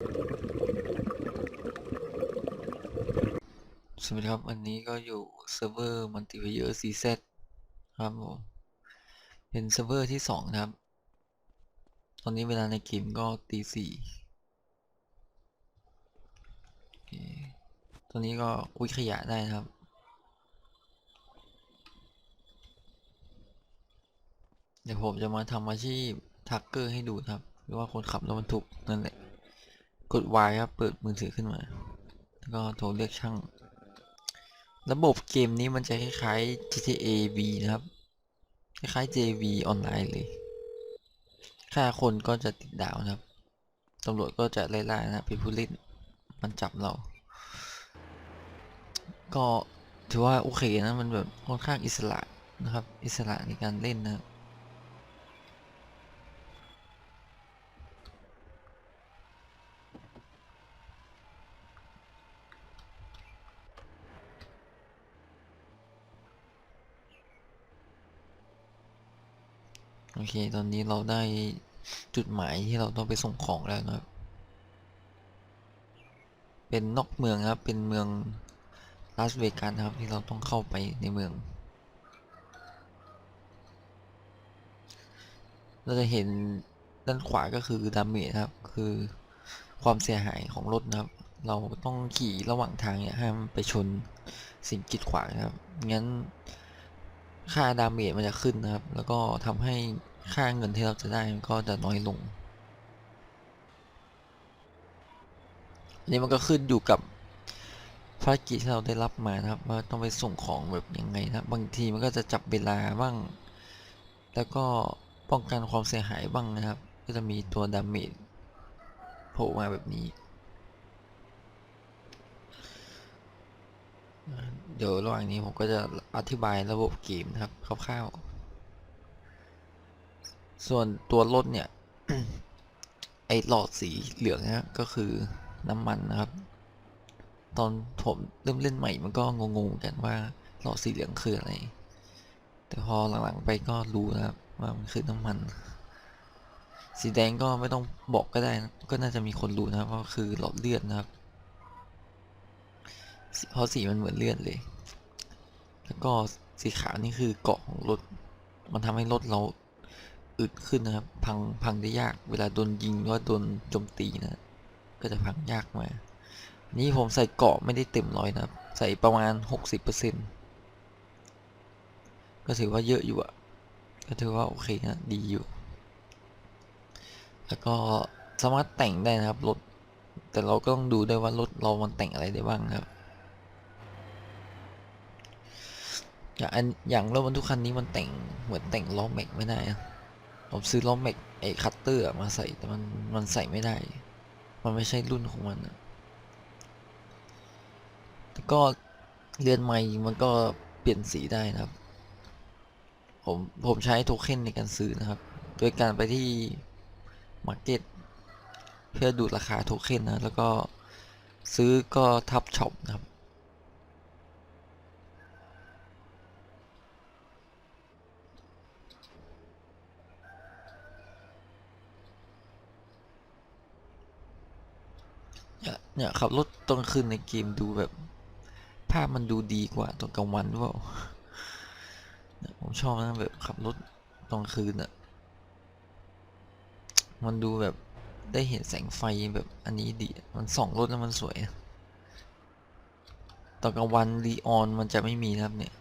สวัสดีครับ วันนี้ก็อยู่เซิร์ฟเวอร์มัลติเพเยอร์ CZ ครับผมเป็นเซิร์ฟเวอร์ที่สองนะครับ ตอนนี้เวลาในเกมก็ตีสี่ตอนนี้ก็อุ้ยขยะได้นะครับเดี๋ยวผมจะมาทำอาชีพทักเกอร์ให้ดูครับ หรือว่าคนขับรถบรรทุกนั่นแหละ กด Y ครับ เปิดมือถือขึ้นมา แล้วก็โทรเรียกช่าง ระบบเกมนี้มันจะคล้ายๆ GTA V นะครับ คล้ายๆ JV ออนไลน์เลย ค่าคนก็จะติดดาวนะครับ ตำรวจก็จะไล่ล่านะครับเป็นผู้เล่น มันจับเรา ก็ถือว่าโอเคนะ มันแบบค่อนข้างอิสระนะครับ อิสระในการเล่นนะครับ โอเค ตอนนี้เราได้จุดหมายที่เราต้องไปส่งของแล้วนะครับ เป็นนอกเมืองครับ เป็นเมืองลาสเวกัสนครับที่เราต้องเข้าไปในเมือง เราจะเห็นด้านขวาก็คือดามเมจครับ คือความเสียหายของรถนะครับ เราต้องขี่ระหว่างทางเนี่ยห้ามไปชนสิ่งกีดขวางนะครับ งั้น ค่าดาเมจมันจะขึ้นนะครับ แล้วก็ทำให้ค่าเงินที่เราจะได้มันก็จะน้อยลงอันนี้มันก็ขึ้นอยู่กับภารกิจที่เราได้รับมานะครับ ว่าต้องไปส่งของแบบยังไงนะครับบางทีมันก็จะจับเวลาบ้าง แล้วก็ป้องกันความเสียหายบ้างนะครับ ก็จะมีตัวดาเมจโผล่มาแบบนี้ เดี๋ยวระหว่างนี้ผมก็จะอธิบายระบบเกมนะครับคร่าวๆ ส่วนตัวรถเนี่ย ไอหลอดสีเหลืองนะก็คือน้ำมันนะครับ ตอนผมเริ่มเล่นใหม่มันก็งงๆกันว่าหลอดสีเหลืองคืออะไร แต่พอหลังๆไปก็รู้นะครับว่ามันคือน้ำมัน สีแดงก็ไม่ต้องบอกก็ได้นะก็น่าจะมีคนรู้นะครับว่าคือหลอดเลือดนะครับ เพราะสีมันเหมือนเลือดเลย แล้วก็สีขาวนี่คือเกาะของรถ มันทำให้รถเราอึดขึ้นนะครับ พังพังได้ยาก เวลาโดนยิงหรือว่าโดนโจมตีนะ ก็จะพังยากมา นี่ผมใส่เกาะไม่ได้เต็มร้อยนะครับ ใส่ประมาณหกสิบเปอร์เซ็นก็ถือว่าเยอะอยู่อะก็ถือว่าโอเคนะดีอยู่ แล้วก็สามารถแต่งได้นะครับรถ แต่เราก็ต้องดูด้วยว่ารถเรามันแต่งอะไรได้บ้างครับ อย่างอันอย่างรถบรรทุกคันนี้มันแต่งเหมือนแต่งล้อแม็กไม่ได้อะผมซื้อล้อแม็กไอ้คัตเตอร์มาใส่แต่มันมันใส่ไม่ได้ มันไม่ใช่รุ่นของมันอะแต่ก็เรือนใหม่มันก็เปลี่ยนสีได้นะครับ ผมผมใช้โทเค็นในการซื้อนะครับ โดยการไปที่มาร์เก็ตเพื่อดูราคาโทเค็นนะแล้วก็ซื้อก็ทับช็อปนะครับ เนี่ยเนี่ยขับรถตอนคืนในเกมดูแบบ ภาพมันดูดีกว่าตอนกลางวันหรือเปล่าเนี่ยผมชอบนะแบบขับรถตอนคืนอะมันดูแบบได้เห็นแสงไฟแบบอันนี้ดี มันส่องรถแล้วมันสวย ตอนกลางวันรีออนมันจะไม่มีนะครับเนี่ย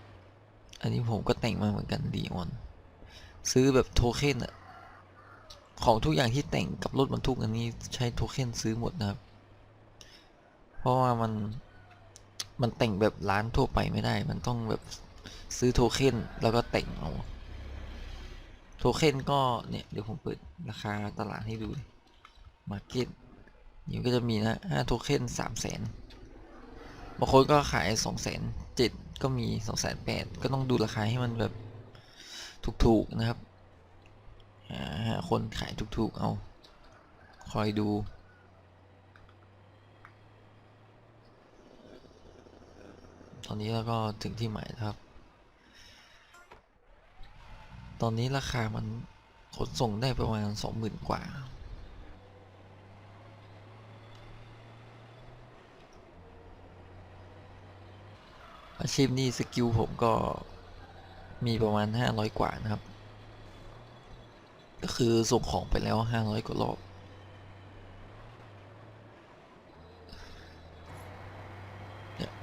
อันนี้ผมก็แต่งมาเหมือนกันรีออน ซื้อแบบโทเค็นอะของทุกอย่างที่แต่งกับรถบรรทุกอันนี้ใช้โทเค็นซื้อหมดนะครับ เพราะว่ามันมันแต่งแบบร้านทั่วไปไม่ได้ มันต้องแบบซื้อโทเค็นแล้วก็แต่งเอา โทเค็นก็เนี่ยเดี๋ยวผมเปิดราคาตลาดให้ดูมาร์เก็ตนี่ก็จะมีนะห้าโทเค็นสามแสนบางคนก็ขายสองแสนเจ็ดก็มีสองแสนแปดก็ต้องดูราคาให้มันแบบถูกๆนะครับหาหาคนขายถูกๆเอา คอยดู นนี้แล้วก็ถึงที่หมายนะครับ ตอนนี้ราคามันขนส่งได้ประมาณสองหมื่นกว่า อาชีพนี้สกิลผมก็มีประมาณห้าร้อยกว่านะครับ ก็คือส่งของไปแล้วห้าร้อยกว่ารอบ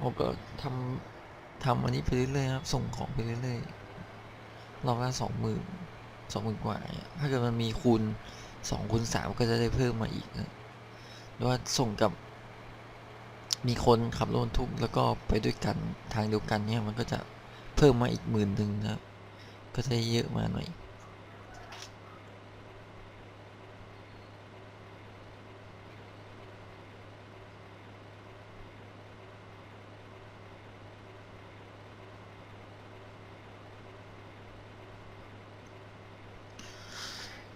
ผมก็ทำทำอันนี้ไปเรื่อยๆครับ ส่งของไปเรื่อยๆรอบละสองหมื่นสองหมื่นกว่าเนี่ยถ้าเกิดมันมีคูณสองคูณสามก็จะได้เพิ่มมาอีกนะหรือว่าส่งกับ มีคนขับรถทุกแล้วก็ไปด้วยกันทางเดียวกันเนี่ยมันก็จะเพิ่มมาอีกหมื่นหนึ่งนะครับก็จะเยอะมาหน่อย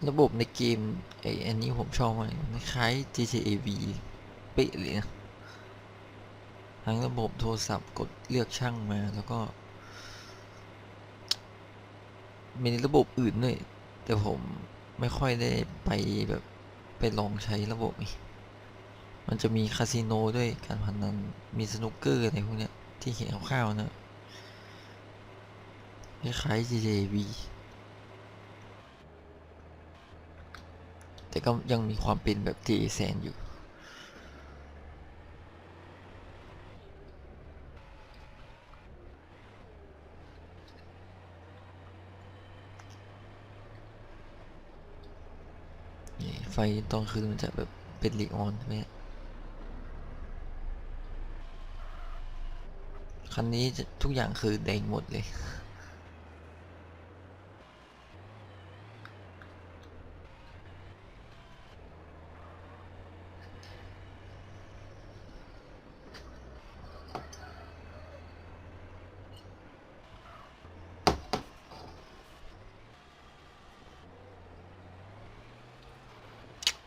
ระบบในเกมไออันนี้ผมชอบมากมันคล้าย GTA V เป๊ะเลยนะทั้งระบบโทรศัพท์กดเลือกช่างมาแล้วก็มีระบบอื่นด้วย แต่ผมไม่ค่อยได้ไปแบบไปลองใช้ระบบนี้มันจะมีคาสิโนด้วยการพนันมีสนุกเกอร์อะไรพวกเนี้ยที่เห็นคร่าวๆนะคล้าย GTA V แต่ก็ยังมีความเป็นแบบ GTA San อยู่ นี่ไฟตอนคืนมันจะแบบเป็นลีออนใช่ไหมคันนี้ทุกอย่างคือแดงหมดเลย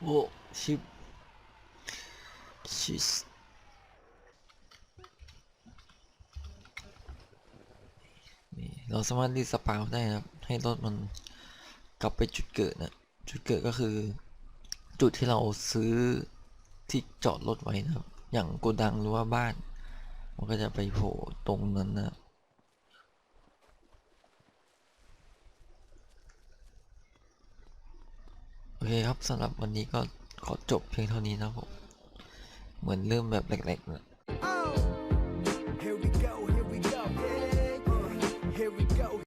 โอ้ชิบชิสนี่เราสามารถรีสปาวได้นะครับ ให้รถมันกลับไปจุดเกิดนะจุดเกิดก็คือ จุดที่เราซื้อที่จอดรถไว้นะครับ อย่างโกดังหรือว่าบ้าน มันก็จะไปโผล่ตรงนั้นนะครับ โอเคครับสำหรับวันนี้ก็ขอจบเพียงเท่านี้นะผม เหมือนเริ่มแบบแรกๆนะ